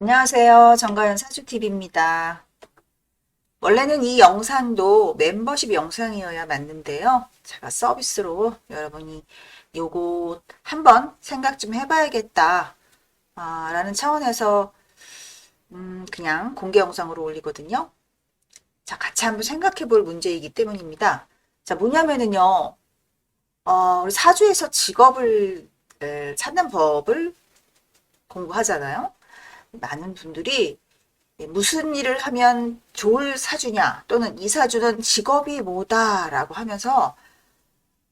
안녕하세요. 정가연 사주TV입니다. 원래는 이 영상도 멤버십 영상이어야 맞는데요. 제가 서비스로 여러분이 요거 한번 생각 좀 해봐야겠다. 아, 라는 차원에서 음, 그냥 공개 영상으로 올리거든요. 자, 같이 한번 생각해 볼 문제이기 때문입니다. 자, 뭐냐면은요, 어, 우리 사주에서 직업을 에, 찾는 법을 공부하잖아요. 많은 분들이 무슨 일을 하면 좋을 사주냐 또는 이 사주는 직업이 뭐다라고 하면서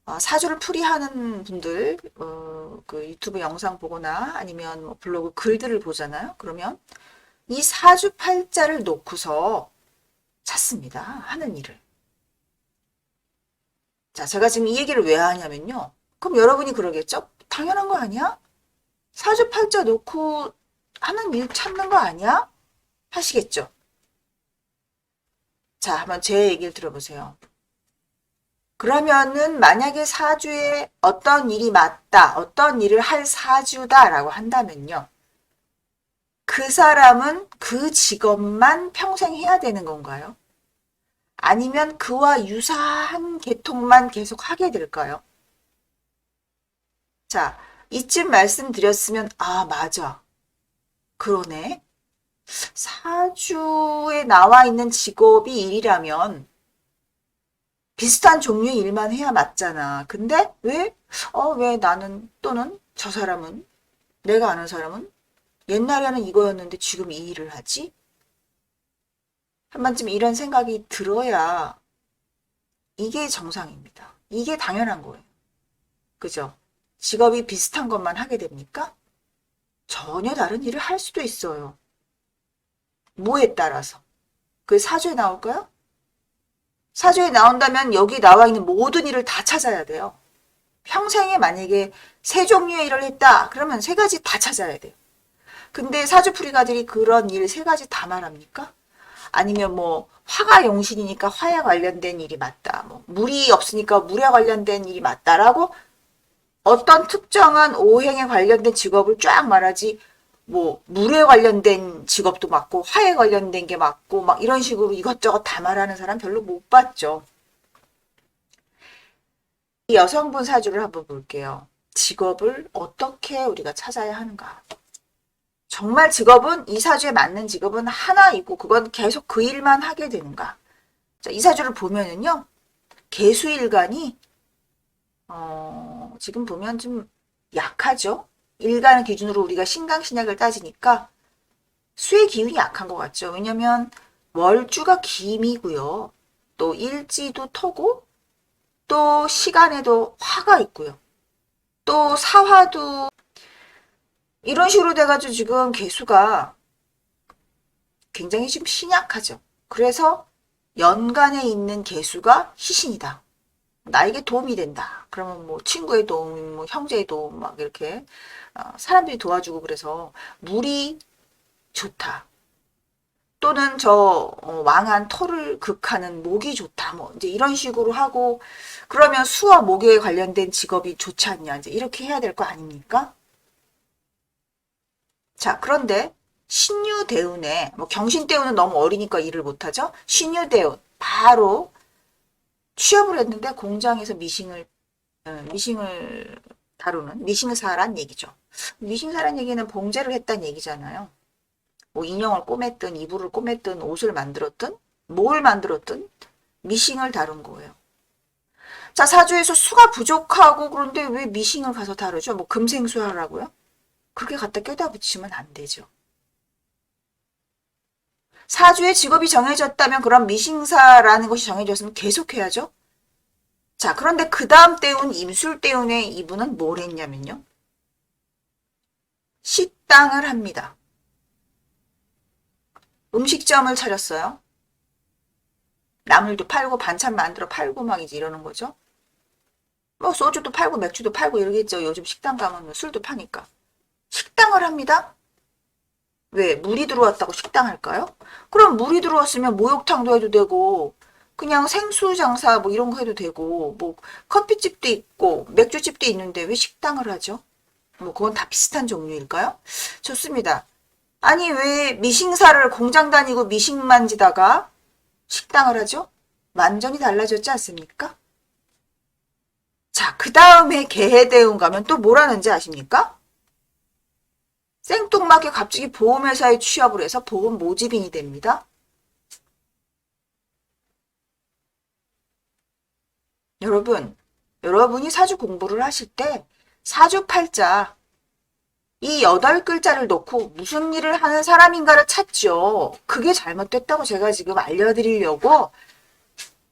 어, 사주를 풀이하는 분들 어, 그 유튜브 영상 보거나 아니면 뭐 블로그 글들을 보잖아요. 그러면 이 사주 팔자를 놓고서 찾습니다. 하는 일을. 자, 제가 지금 이 얘기를 왜 하냐면요. 그럼 여러분이 그러겠죠? 당연한 거 아니야? 사주 팔자 놓고 하는 일 찾는 거 아니야? 하시겠죠? 자, 한번 제 얘기를 들어보세요. 그러면은 만약에 사주에 어떤 일이 맞다, 어떤 일을 할 사주다라고 한다면요. 그 사람은 그 직업만 평생 해야 되는 건가요? 아니면 그와 유사한 계통만 계속 하게 될까요? 자, 이쯤 말씀드렸으면, 아, 맞아. 그러네. 사주에 나와 있는 직업이 일이라면 비슷한 종류의 일만 해야 맞잖아. 근데 왜, 어, 왜 나는 또는 저 사람은 내가 아는 사람은 옛날에는 이거였는데 지금 이 일을 하지? 한 번쯤 이런 생각이 들어야 이게 정상입니다. 이게 당연한 거예요. 그죠? 직업이 비슷한 것만 하게 됩니까? 전혀 다른 일을 할 수도 있어요. 뭐에 따라서. 그 사주에 나올까요? 사주에 나온다면 여기 나와 있는 모든 일을 다 찾아야 돼요. 평생에 만약에 세 종류의 일을 했다. 그러면 세 가지 다 찾아야 돼요. 근데 사주풀이가들이 그런 일 세 가지 다 말합니까? 아니면 뭐 화가 용신이니까 화에 관련된 일이 맞다. 뭐 물이 없으니까 물에 관련된 일이 맞다라고 어떤 특정한 오행에 관련된 직업을 쫙 말하지 뭐 물에 관련된 직업도 맞고 화에 관련된 게 맞고 막 이런 식으로 이것저것 다 말하는 사람 별로 못 봤죠. 이 여성분 사주를 한번 볼게요. 직업을 어떻게 우리가 찾아야 하는가? 정말 직업은 이 사주에 맞는 직업은 하나이고 그건 계속 그 일만 하게 되는가? 자, 이 사주를 보면은요. 개수일간이 어, 지금 보면 좀 약하죠? 일간 기준으로 우리가 신강신약을 따지니까 수의 기운이 약한 것 같죠? 왜냐면 월주가 김이고요. 또 일지도 토고 또 시간에도 화가 있고요. 또 사화도 이런 식으로 돼가지고 지금 개수가 굉장히 지금 신약하죠. 그래서 연간에 있는 개수가 희신이다. 나에게 도움이 된다. 그러면 뭐 친구의 도움, 뭐 형제의 도움 막 이렇게 어, 사람들이 도와주고 그래서 물이 좋다. 또는 저 어, 왕한 토를 극하는 목이 좋다. 뭐 이제 이런 식으로 하고 그러면 수와 목에 관련된 직업이 좋지 않냐. 이제 이렇게 해야 될 거 아닙니까? 자, 그런데 신유대운에 뭐 경신대운은 너무 어리니까 일을 못하죠. 신유대운 바로 취업을 했는데 공장에서 미싱을 어, 미싱을 다루는 미싱사란 얘기죠. 미싱사란 얘기는 봉제를 했다는 얘기잖아요. 뭐 인형을 꼬맸든 이불을 꼬맸든 옷을 만들었든 뭘 만들었든 미싱을 다룬 거예요. 자 사주에서 수가 부족하고 그런데 왜 미싱을 가서 다루죠? 뭐 금생수 하라고요? 그렇게 갖다 껴다 붙이면 안 되죠. 사주의 직업이 정해졌다면 그럼 미싱사라는 것이 정해졌으면 계속해야죠. 자, 그런데 그 다음 때운 임술 때운에 이분은 뭘 했냐면요. 식당을 합니다. 음식점을 차렸어요. 나물도 팔고 반찬 만들어 팔고 막 이제 이러는 거죠. 뭐 소주도 팔고 맥주도 팔고 이러겠죠. 요즘 식당 가면 뭐 술도 파니까. 식당을 합니다. 왜? 물이 들어왔다고 식당 할까요? 그럼 물이 들어왔으면 목욕탕도 해도 되고, 그냥 생수 장사 뭐 이런 거 해도 되고, 뭐 커피집도 있고, 맥주집도 있는데 왜 식당을 하죠? 뭐 그건 다 비슷한 종류일까요? 좋습니다. 아니 왜 미싱사를 공장 다니고 미싱 만 지다가 식당을 하죠? 완전히 달라졌지 않습니까? 자, 그 다음에 개해대운 가면 또 뭐라는지 아십니까? 생뚱맞게 갑자기 보험회사에 취업을 해서 보험 모집인이 됩니다. 여러분, 여러분이 사주 공부를 하실 때 사주팔자 이 여덟 글자를 놓고 무슨 일을 하는 사람인가를 찾죠. 그게 잘못됐다고 제가 지금 알려드리려고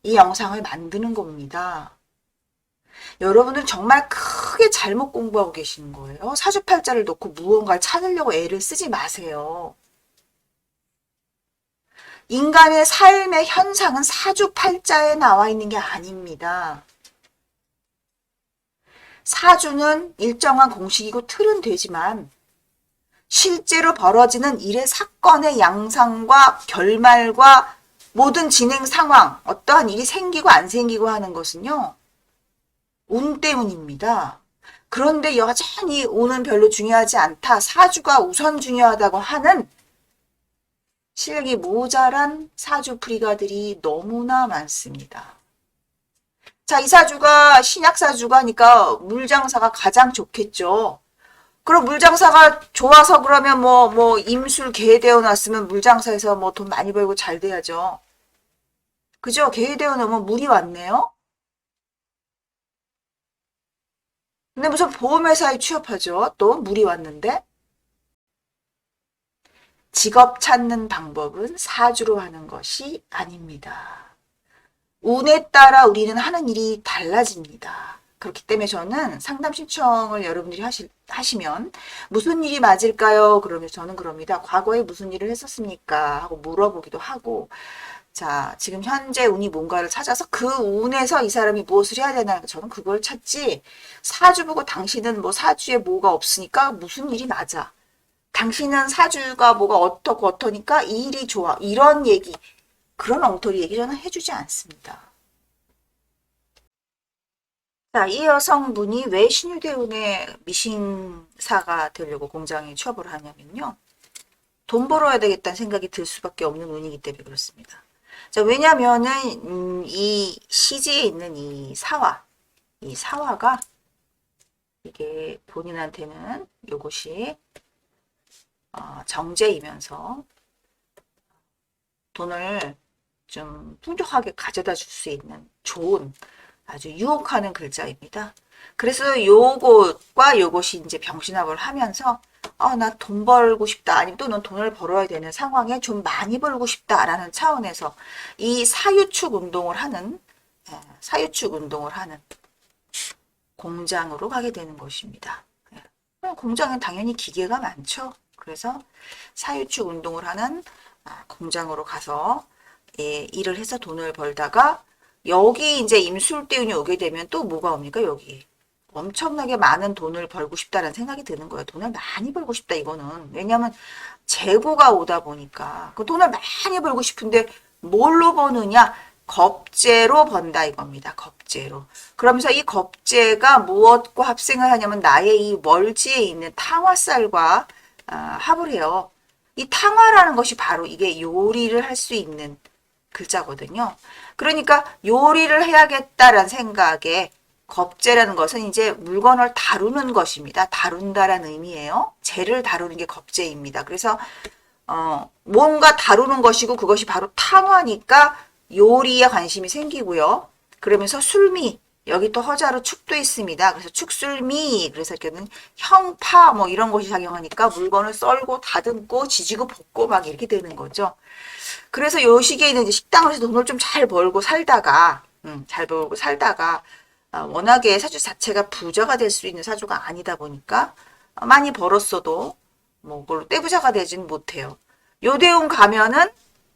이 영상을 만드는 겁니다. 여러분은 정말 크게 잘못 공부하고 계시는 거예요. 사주팔자를 놓고 무언가를 찾으려고 애를 쓰지 마세요. 인간의 삶의 현상은 사주팔자에 나와 있는 게 아닙니다. 사주는 일정한 공식이고 틀은 되지만 실제로 벌어지는 일의 사건의 양상과 결말과 모든 진행 상황, 어떠한 일이 생기고 안 생기고 하는 것은요, 운 때문입니다. 그런데 여전히 운은 별로 중요하지 않다. 사주가 우선 중요하다고 하는 실력이 모자란 사주 프리가들이 너무나 많습니다. 자, 이 사주가 신약사주가 하니까 물장사가 가장 좋겠죠. 그럼 물장사가 좋아서 그러면 뭐, 뭐, 임술 개되어 놨으면 물장사에서 뭐 돈 많이 벌고 잘 돼야죠. 그죠? 개되어 놓으면 물이 왔네요? 근데 무슨 보험회사에 취업하죠? 또 물이 왔는데? 직업 찾는 방법은 사주로 하는 것이 아닙니다. 운에 따라 우리는 하는 일이 달라집니다. 그렇기 때문에 저는 상담 신청을 여러분들이 하시, 하시면 무슨 일이 맞을까요? 그러면 저는 그럽니다. 과거에 무슨 일을 했었습니까? 하고 물어보기도 하고 자 지금 현재 운이 뭔가를 찾아서 그 운에서 이 사람이 무엇을 해야 되나 저는 그걸 찾지 사주 보고 당신은 뭐 사주에 뭐가 없으니까 무슨 일이 맞아. 당신은 사주가 뭐가 어떻고 어떠니까 이 일이 좋아. 이런 얘기 그런 엉터리 얘기 저는 해주지 않습니다. 자, 이 여성분이 왜 신유대운의 미신사가 되려고 공장에 취업을 하냐면요. 돈 벌어야 되겠다는 생각이 들 수밖에 없는 운이기 때문에 그렇습니다. 자, 왜냐면은, 음, 이 시지에 있는 이 사화, 이 사화가 이게 본인한테는 요것이 어, 정제이면서 돈을 좀 풍족하게 가져다 줄 수 있는 좋은 아주 유혹하는 글자입니다. 그래서 요것과 요것이 이제 병신합을 하면서 아, 나 돈 벌고 싶다. 아니면 또 넌 돈을 벌어야 되는 상황에 좀 많이 벌고 싶다라는 차원에서 이 사유축 운동을 하는 예, 사유축 운동을 하는 공장으로 가게 되는 것입니다. 예. 공장엔 당연히 기계가 많죠. 그래서 사유축 운동을 하는 아, 공장으로 가서 예, 일을 해서 돈을 벌다가 여기 이제 임술대운이 오게 되면 또 뭐가 옵니까 여기 엄청나게 많은 돈을 벌고 싶다는 생각이 드는 거예요. 돈을 많이 벌고 싶다 이거는 왜냐하면 재고가 오다 보니까 그 돈을 많이 벌고 싶은데 뭘로 버느냐 겁재로 번다 이겁니다. 겁재로. 그러면서 이 겁재가 무엇과 합생을 하냐면 나의 이 월지에 있는 탕화살과 아, 합을 해요. 이 탕화라는 것이 바로 이게 요리를 할 수 있는 글자거든요. 그러니까 요리를 해야겠다라는 생각에 겁재라는 것은 이제 물건을 다루는 것입니다. 다룬다라는 의미예요. 재를 다루는 게 겁재입니다. 그래서 어, 뭔가 다루는 것이고 그것이 바로 탕화니까 요리에 관심이 생기고요. 그러면서 술미 여기 또 허자로 축도 있습니다. 그래서 축술미 그래서 이렇게는 형파 뭐 이런 것이 작용하니까 물건을 썰고 다듬고 지지고 볶고 막 이렇게 되는 거죠. 그래서 요 시기에는 이제 식당을 해서 돈을 좀 잘 벌고 살다가 음, 잘 벌고 살다가 아, 워낙에 사주 자체가 부자가 될 수 있는 사주가 아니다 보니까 아, 많이 벌었어도 뭐 그걸로 떼부자가 되진 못해요. 요대운 가면은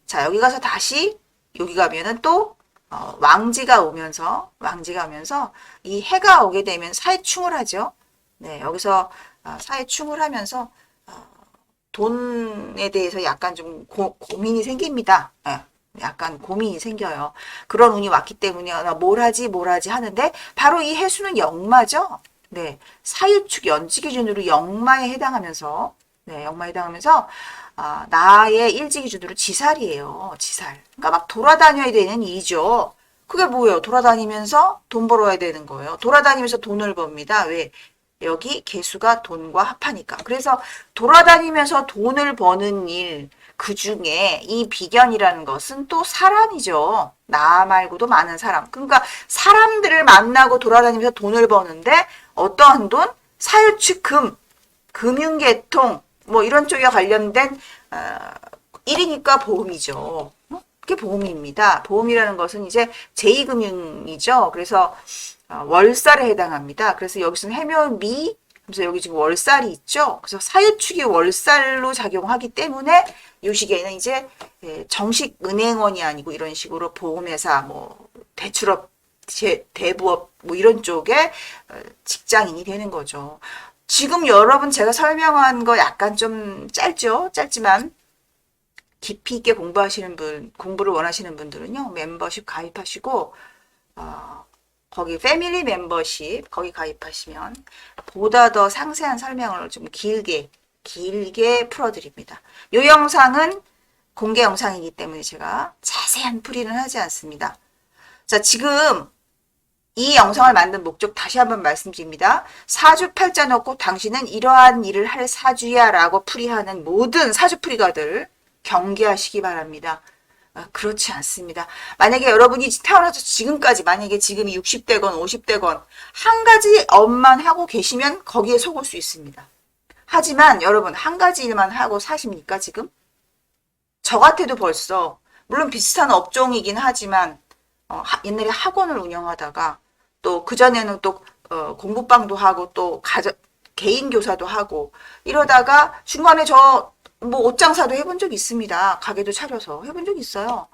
자 여기 가서 다시 여기 가면은 또 어, 왕지가 오면서 왕지가 오면서 이 해가 오게 되면 사회충을 하죠. 네 여기서 어, 사회충을 하면서 어, 돈에 대해서 약간 좀 고, 민이 생깁니다. 네, 약간 고민이 생겨요. 그런 운이 왔기 때문에 나뭘 하지 뭘 하지 하는데 바로 이 해수는 역마죠. 네 사유축 연지 기준으로 역마에 해당하면서 네, 역마에 당하면서 아, 나의 일지 기준으로 지살이에요. 지살. 그러니까 막 돌아다녀야 되는 일이죠. 그게 뭐예요? 돌아다니면서 돈 벌어야 되는 거예요. 돌아다니면서 돈을 법니다. 왜? 여기 개수가 돈과 합하니까. 그래서 돌아다니면서 돈을 버는 일, 그 중에 이 비견이라는 것은 또 사람이죠. 나 말고도 많은 사람. 그러니까 사람들을 만나고 돌아다니면서 돈을 버는데 어떠한 돈? 사유축금, 금융계통, 뭐 이런 쪽에 관련된 어, 일이니까 보험이죠. 어? 그게 보험입니다. 보험이라는 것은 이제 제2금융이죠. 그래서 어, 월살에 해당합니다. 그래서 여기서는 해묘미, 그래서 여기 지금 월살이 있죠. 그래서 사유축이 월살로 작용하기 때문에 이 시기에는 이제 예, 정식 은행원이 아니고 이런 식으로 보험회사, 뭐 대출업, 제, 대부업 뭐 이런 쪽에 어, 직장인이 되는 거죠. 지금 여러분 제가 설명한 거 약간 좀 짧죠? 짧지만 깊이 있게 공부하시는 분, 공부를 원하시는 분들은요, 멤버십 가입하시고, 어, 거기 패밀리 멤버십, 거기 가입하시면 보다 더 상세한 설명을 좀 길게, 길게 풀어드립니다. 이 영상은 공개 영상이기 때문에 제가 자세한 풀이는 하지 않습니다. 자, 지금 이 영상을 만든 목적 다시 한번 말씀드립니다. 사주 팔자 넣고 당신은 이러한 일을 할 사주야 라고 풀이하는 모든 사주 풀이가들 경계하시기 바랍니다. 아, 그렇지 않습니다. 만약에 여러분이 태어나서 지금까지 만약에 지금이 60대건 50대건 한 가지 업만 하고 계시면 거기에 속을 수 있습니다. 하지만 여러분 한 가지 일만 하고 사십니까 지금? 저 같아도 벌써 물론 비슷한 업종이긴 하지만 어, 하- 옛날에 학원을 운영하다가 또 그전에는 또 어, 공부방도 하고 또 가정 개인 교사도 하고 이러다가 중간에 저 뭐 옷장사도 해본 적 있습니다. 가게도 차려서 해본 적 있어요.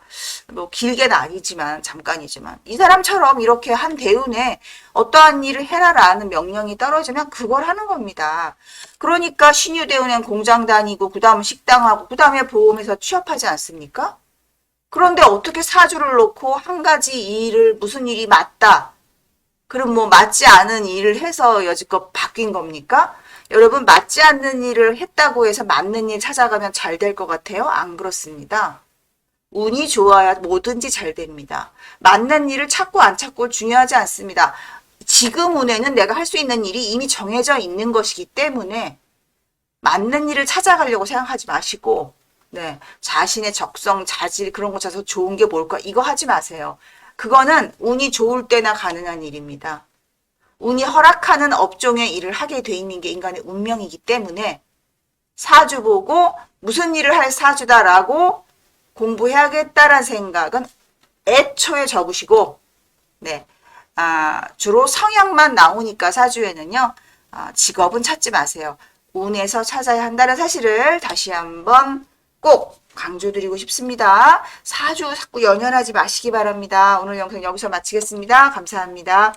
뭐 길게는 아니지만 잠깐이지만 이 사람처럼 이렇게 한 대운에 어떠한 일을 해라라는 명령이 떨어지면 그걸 하는 겁니다. 그러니까 신유 대운엔 공장 다니고 그 다음 식당하고 그 다음에 보험에서 취업하지 않습니까? 그런데 어떻게 사주를 놓고 한 가지 일을 무슨 일이 맞다. 그럼 뭐 맞지 않은 일을 해서 여지껏 바뀐 겁니까? 여러분 맞지 않는 일을 했다고 해서 맞는 일 찾아가면 잘 될 것 같아요? 안 그렇습니다. 운이 좋아야 뭐든지 잘 됩니다. 맞는 일을 찾고 안 찾고 중요하지 않습니다. 지금 운에는 내가 할 수 있는 일이 이미 정해져 있는 것이기 때문에 맞는 일을 찾아가려고 생각하지 마시고 네, 자신의 적성, 자질 그런 거 찾아서 좋은 게 뭘까 이거 하지 마세요. 그거는 운이 좋을 때나 가능한 일입니다. 운이 허락하는 업종의 일을 하게 돼 있는 게 인간의 운명이기 때문에 사주 보고 무슨 일을 할 사주다라고 공부해야겠다라는 생각은 애초에 접으시고 네, 아, 주로 성향만 나오니까 사주에는요 아, 직업은 찾지 마세요. 운에서 찾아야 한다는 사실을 다시 한번 꼭 강조드리고 싶습니다. 사주 자꾸 연연하지 마시기 바랍니다. 오늘 영상 여기서 마치겠습니다. 감사합니다.